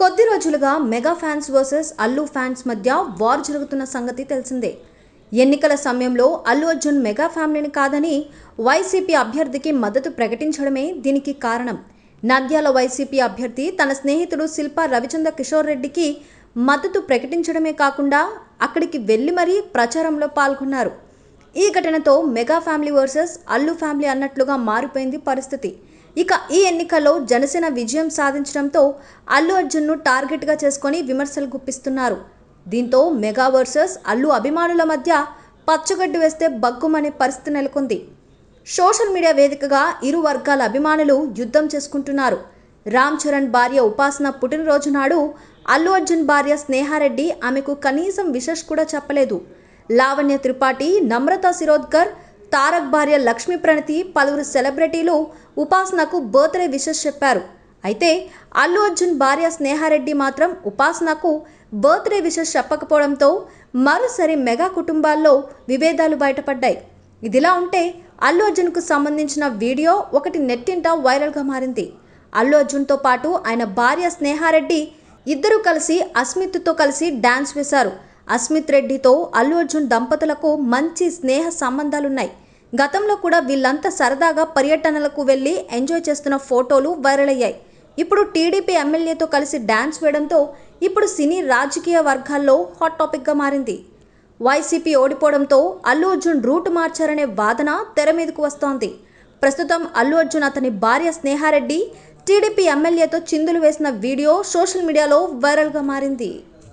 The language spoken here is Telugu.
కొద్ది రోజులుగా mega fans versus Allu fans మధ్య వార్ జరుగుతున్న సంగతి తెలిసిందే. ఎన్నికల సమయంలో అల్లు అర్జున్ మెగా ఫ్యామిలీని కాదని వైసీపీ అభ్యర్థికి మద్దతు ప్రకటించడమే దీనికి కారణం. నంద్యాల వైసీపీ అభ్యర్థి తన స్నేహితుడు శిల్పా రవిచంద్ర కిషోర్ రెడ్డికి మద్దతు ప్రకటించడమే కాకుండా అక్కడికి వెళ్ళి మరీ ప్రచారంలో పాల్గొన్నారు. ఈ ఘటనతో mega family versus Allu family అన్నట్లుగా మారిపోయింది పరిస్థితి. ఇక ఈ ఎన్నికల్లో జనసేన విజయం సాధించడంతో అల్లు అర్జున్ను టార్గెట్గా చేసుకొని విమర్శలు గుప్పిస్తున్నారు. దీంతో మెగా వర్సెస్ అల్లు అభిమానుల మధ్య పచ్చగడ్డి వేస్తే బగ్గుమనే పరిస్థితి నెలకొంది. సోషల్ మీడియా వేదికగా ఇరు వర్గాల అభిమానులు యుద్ధం చేసుకుంటున్నారు. రామ్ చరణ్ భార్య ఉపాసన పుట్టినరోజు నాడు అల్లు అర్జున్ భార్య స్నేహారెడ్డి ఆమెకు కనీసం విషెస్ కూడా చెప్పలేదు. లావణ్య త్రిపాఠి నమ్రత శిరోద్కర్ తారక్ భార్య లక్ష్మీ ప్రణతి పలువురు సెలబ్రిటీలు ఉపాసనకు బర్త్డే విషెస్ చెప్పారు. అయితే అల్లు అర్జున్ భార్య స్నేహారెడ్డి మాత్రం ఉపాసనకు బర్త్డే విషెస్ చెప్పకపోవడంతో మరోసారి మెగా కుటుంబాల్లో విభేదాలు బయటపడ్డాయి. ఇదిలా ఉంటే అల్లు అర్జున్కు సంబంధించిన వీడియో ఒకటి నెట్టింట వైరల్గా మారింది. అల్లు అర్జున్తో పాటు ఆయన భార్య స్నేహారెడ్డి ఇద్దరు కలిసి అస్మిత్తో కలిసి డ్యాన్స్ వేశారు. అస్మిత్ రెడ్డితో అల్లు అర్జున్ దంపతులకు మంచి స్నేహ సంబంధాలున్నాయి. గతంలో కూడా వీళ్ళంతా సరదాగా పర్యటనలకు వెళ్ళి ఎంజాయ్ చేస్తున్న ఫోటోలు వైరల్ అయ్యాయి. ఇప్పుడు టీడీపీ ఎమ్మెల్యేతో కలిసి డ్యాన్స్ వేయడంతో ఇప్పుడు సినీ రాజకీయ వర్గాల్లో హాట్ టాపిక్గా మారింది. వైసీపీ ఓడిపోవడంతో అల్లు అర్జున్ రూట్ మార్చారనే వాదన తెర మీదకు వస్తోంది. ప్రస్తుతం అల్లు అర్జున్ అతని భార్య స్నేహారెడ్డి టీడీపీ ఎమ్మెల్యేతో చిందులు వేసిన వీడియో సోషల్ మీడియాలో వైరల్గా మారింది.